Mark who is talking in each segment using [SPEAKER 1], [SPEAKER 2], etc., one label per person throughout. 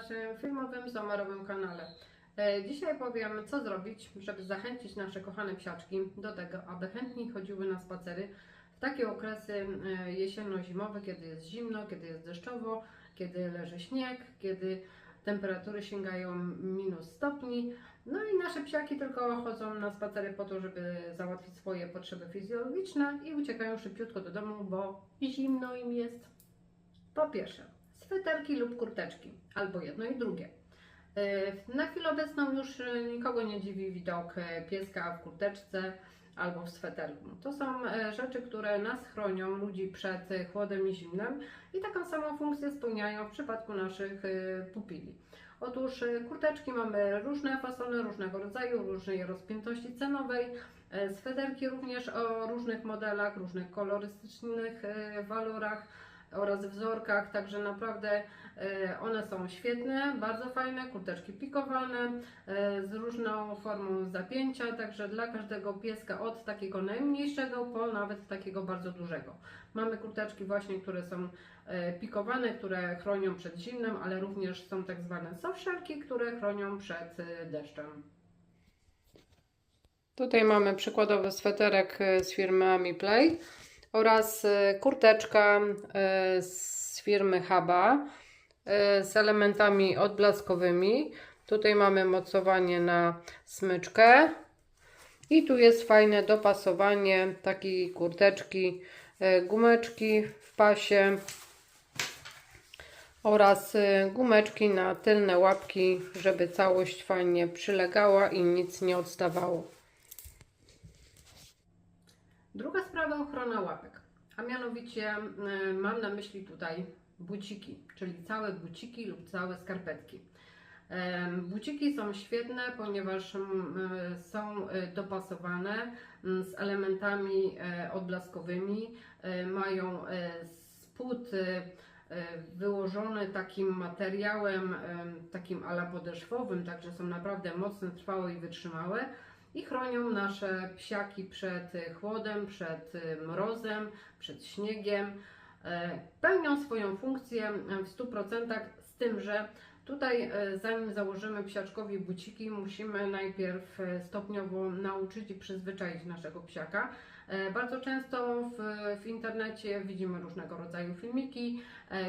[SPEAKER 1] naszym filmowym, somarowym kanale. E, Dzisiaj powiem, co zrobić, żeby zachęcić nasze kochane psiaczki do tego, aby chętniej chodziły na spacery w takie okresy e, jesienno-zimowe, kiedy jest zimno, kiedy jest deszczowo, kiedy leży śnieg, kiedy temperatury sięgają minus stopni. No i nasze psiaki tylko chodzą na spacery po to, żeby załatwić swoje potrzeby fizjologiczne i uciekają szybciutko do domu, bo zimno im jest. Po pierwsze, sweterki lub kurteczki, albo jedno i drugie. Yy, Na chwilę obecną już yy, nikogo nie dziwi widok yy, pieska w kurteczce albo w sweterku. To są rzeczy, które nas chronią, ludzi przed chłodem i zimnem i taką samą funkcję spełniają w przypadku naszych pupili. Otóż kurteczki mamy różne fasony, różnego rodzaju, różnej rozpiętości cenowej. Sweterki również o różnych modelach, różnych kolorystycznych walorach oraz wzorkach, także naprawdę e, one są świetne, bardzo fajne, kurteczki pikowane, e, z różną formą zapięcia, także dla każdego pieska od takiego najmniejszego po nawet takiego bardzo dużego. Mamy kurteczki właśnie, które są e, pikowane, które chronią przed zimnem, ale również są tak zwane softshelki, które chronią przed deszczem. Tutaj mamy przykładowy sweterek z firmy AmiPlay oraz e, kurteczka e, z firmy Haba e, z elementami odblaskowymi. Tutaj mamy mocowanie na smyczkę i tu jest fajne dopasowanie takiej kurteczki, gumeczki w pasie oraz gumeczki na tylne łapki, żeby całość fajnie przylegała i nic nie odstawało. Druga sprawa ochrona łapek, a mianowicie mam na myśli tutaj buciki, czyli całe buciki lub całe skarpetki. Buciki są świetne, ponieważ są y, dopasowane z elementami e, odblaskowymi, e, mają e, spód e, e, wyłożony takim materiałem, em, takim ala podeszwowym, także są naprawdę mocne, trwałe i wytrzymałe i chronią nasze psiaki przed y, chłodem, przed y, mrozem, przed śniegiem. E, Pełnią swoją funkcję e, w 100% z tym, że tutaj e, zanim założymy psiaczkowi buciki, musimy najpierw stopniowo nauczyć i przyzwyczaić naszego psiaka. Bardzo często w, w internecie widzimy różnego rodzaju filmiki,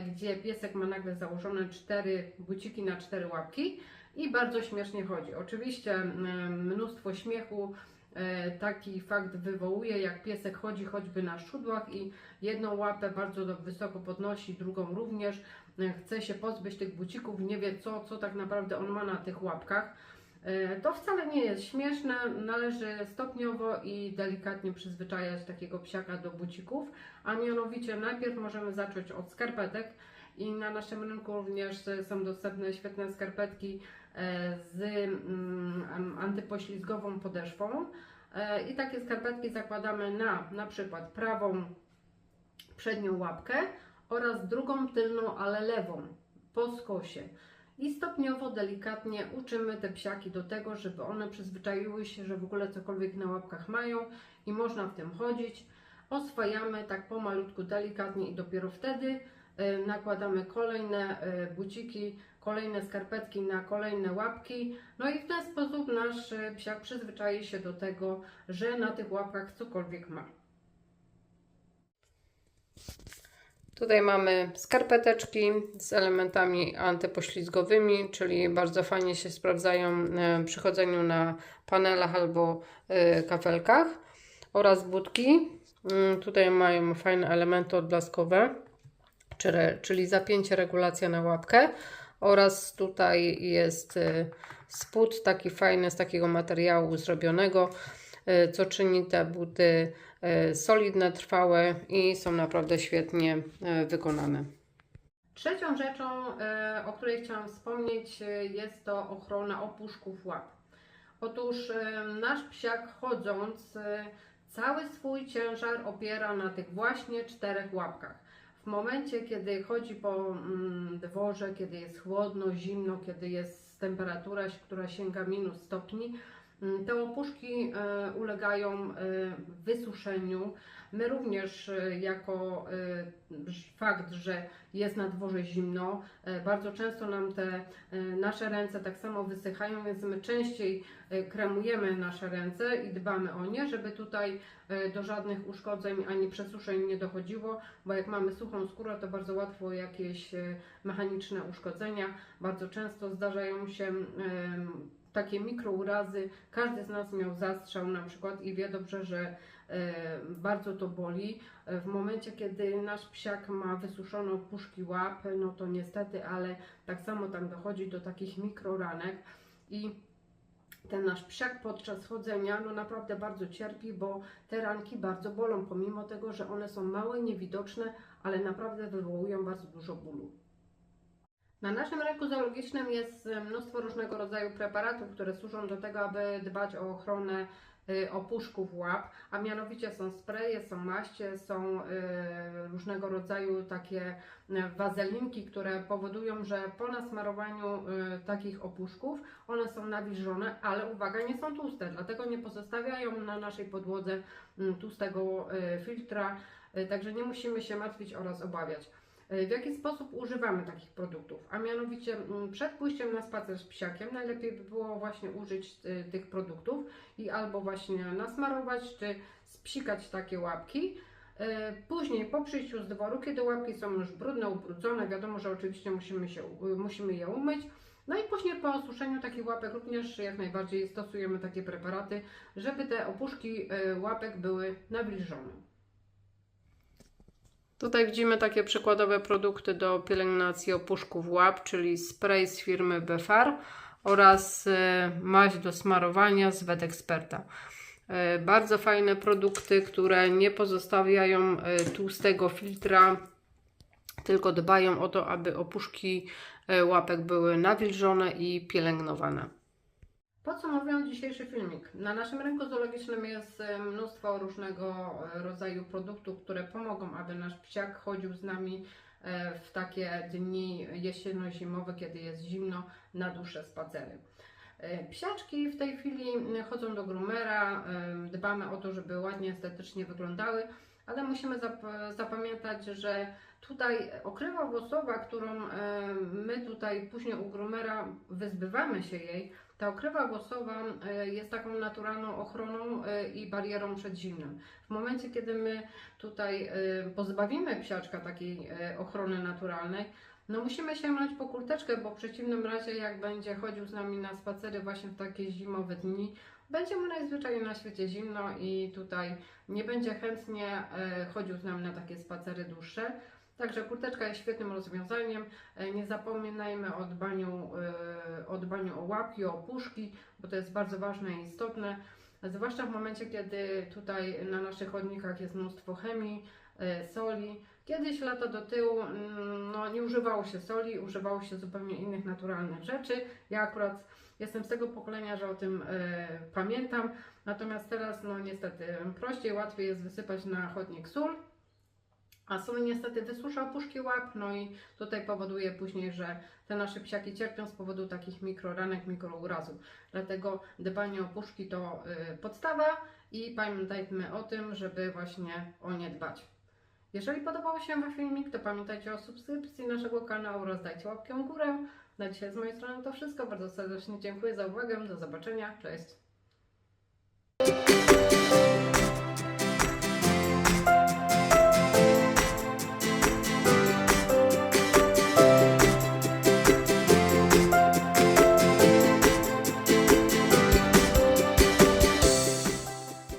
[SPEAKER 1] gdzie piesek ma nagle założone cztery buciki na cztery łapki i bardzo śmiesznie chodzi. Oczywiście mm, mnóstwo śmiechu e, taki fakt wywołuje, jak piesek chodzi choćby na szudłach i jedną łapę bardzo wysoko podnosi, drugą również. E, Chce się pozbyć tych bucików, nie wie co, co tak naprawdę on ma na tych łapkach. E, To wcale nie jest śmieszne, należy stopniowo i delikatnie przyzwyczajać takiego psiaka do bucików, a mianowicie najpierw możemy zacząć od skarpetek i na naszym rynku również są dostępne świetne skarpetki z mm, antypoślizgową podeszwą. E, I takie skarpetki zakładamy na na przykład prawą przednią łapkę oraz drugą tylną, ale lewą po skosie. I stopniowo, delikatnie uczymy te psiaki do tego, żeby one przyzwyczaiły się, że w ogóle cokolwiek na łapkach mają i można w tym chodzić. Oswajamy tak pomalutku, delikatnie i dopiero wtedy e, nakładamy kolejne e, buciki, kolejne skarpetki na kolejne łapki. No i w ten sposób nasz e, psiak przyzwyczai się do tego, że na tych łapkach cokolwiek ma. Tutaj mamy skarpeteczki z elementami antypoślizgowymi, czyli bardzo fajnie się sprawdzają e, przy chodzeniu na panelach albo e, kafelkach oraz budki. Mm, Tutaj mają fajne elementy odblaskowe, czyli- czyli zapięcie, regulacja na łapkę oraz tutaj jest e, spód taki fajny z takiego materiału zrobionego, e, co czyni te buty e, solidne, trwałe i są naprawdę świetnie wykonane. Trzecią rzeczą, o której chciałam wspomnieć, jest to ochrona opuszków łap. Otóż nasz psiak chodząc cały swój ciężar opiera na tych właśnie czterech łapkach. W momencie, kiedy chodzi po mm, dworze, kiedy jest chłodno, zimno, kiedy jest temperatura, która sięga minus stopni, Te opuszki e, ulegają e, wysuszeniu. My również, e, jako fakt, że jest na dworze zimno, bardzo często nam te nasze ręce tak samo wysychają, więc my częściej kremujemy nasze ręce i dbamy o nie, żeby tutaj do żadnych uszkodzeń ani przesuszeń nie dochodziło, bo jak mamy suchą skórę, to bardzo łatwo jakieś mechaniczne uszkodzenia. Bardzo często zdarzają się takie mikrourazy. Każdy z nas miał zastrzał na przykład i wie dobrze, że e, bardzo to boli. E, W momencie, kiedy nasz psiak ma wysuszoną puszki łap, no to niestety, ale tak samo tam dochodzi do takich mikroranek i ten nasz psiak podczas chodzenia no naprawdę bardzo cierpi, bo te ranki bardzo bolą, pomimo tego, że one są małe, niewidoczne, ale naprawdę wywołują bardzo dużo bólu. Na naszym rynku zoologicznym jest e, mnóstwo różnego rodzaju preparatów, które służą do tego, aby dbać o ochronę y, opuszków łap, a mianowicie są spreje, są maście, są y, różnego rodzaju takie y, wazelinki, które powodują, że po nasmarowaniu takich opuszków one są nawilżone, ale uwaga, nie są tłuste, dlatego nie pozostawiają na naszej podłodze mm, tłustego filtra, także nie musimy się martwić oraz obawiać. Y, W jaki sposób używamy takich produktów? A mianowicie mm, przed pójściem na spacer z psiakiem najlepiej by było właśnie użyć y, tych produktów i albo właśnie nasmarować, czy spsikać takie łapki. Y, Później po przyjściu z dworu, kiedy łapki są już brudne, ubrudzone, wiadomo, że oczywiście musimy, się, musimy je umyć. No i później po osuszeniu takich łapek również jak najbardziej stosujemy takie preparaty, żeby te opuszki łapek były nawilżone. Tutaj widzimy takie przykładowe produkty do pielęgnacji opuszków łap, czyli spray z firmy Befar oraz e, maź do smarowania z Wetexperta. E, Bardzo fajne produkty, które nie pozostawiają e, tłustego filtra, tylko dbają o to, aby opuszki łapek były nawilżone i pielęgnowane. Podsumowując dzisiejszy filmik, na naszym rynku zoologicznym jest e, mnóstwo różnego e, rodzaju produktów, które pomogą, aby nasz psiak chodził z nami e, w takie dni jesienno-zimowe, kiedy jest zimno, na dłuższe spacery. Psiaczki w tej chwili chodzą do groomera, dbamy o to, żeby ładnie, estetycznie wyglądały, ale musimy zap- zapamiętać, że tutaj okrywa włosowa, którą my tutaj później u groomera wyzbywamy się jej, ta okrywa włosowa e, jest taką naturalną ochroną e, i barierą przed zimnem. W momencie, kiedy my tutaj e, pozbawimy psiaczka takiej ochrony naturalnej, no musimy sięgnąć po kurteczkę, bo w przeciwnym razie jak będzie chodził z nami na spacery właśnie w takie zimowe dni, będzie mu najzwyczajniej na świecie zimno i tutaj nie będzie chętnie chodził z nami na takie spacery dłuższe. Także kurteczka jest świetnym rozwiązaniem. E, Nie zapominajmy o dbaniu, e, o dbaniu o łapki, o puszki, bo to jest bardzo ważne i istotne. Zwłaszcza w momencie, kiedy tutaj na naszych chodnikach jest mnóstwo chemii, e, soli. Kiedyś lata do tyłu mm, no, nie używało się soli, używało się zupełnie innych naturalnych rzeczy. Ja akurat jestem z tego pokolenia, że o tym e, pamiętam. Natomiast teraz, no niestety, prościej, łatwiej jest wysypać na chodnik sól. A sól niestety wysusza puszki łap, no i tutaj powoduje później, że te nasze psiaki cierpią z powodu takich mikroranek, mikrourazów. Dlatego dbanie o puszki to y, podstawa i pamiętajmy o tym, żeby właśnie o nie dbać. Jeżeli podobał się Wam filmik, to pamiętajcie o subskrypcji naszego kanału oraz dajcie łapkę w górę. Na dzisiaj z mojej strony to wszystko. Bardzo serdecznie dziękuję za uwagę. Do zobaczenia. Cześć.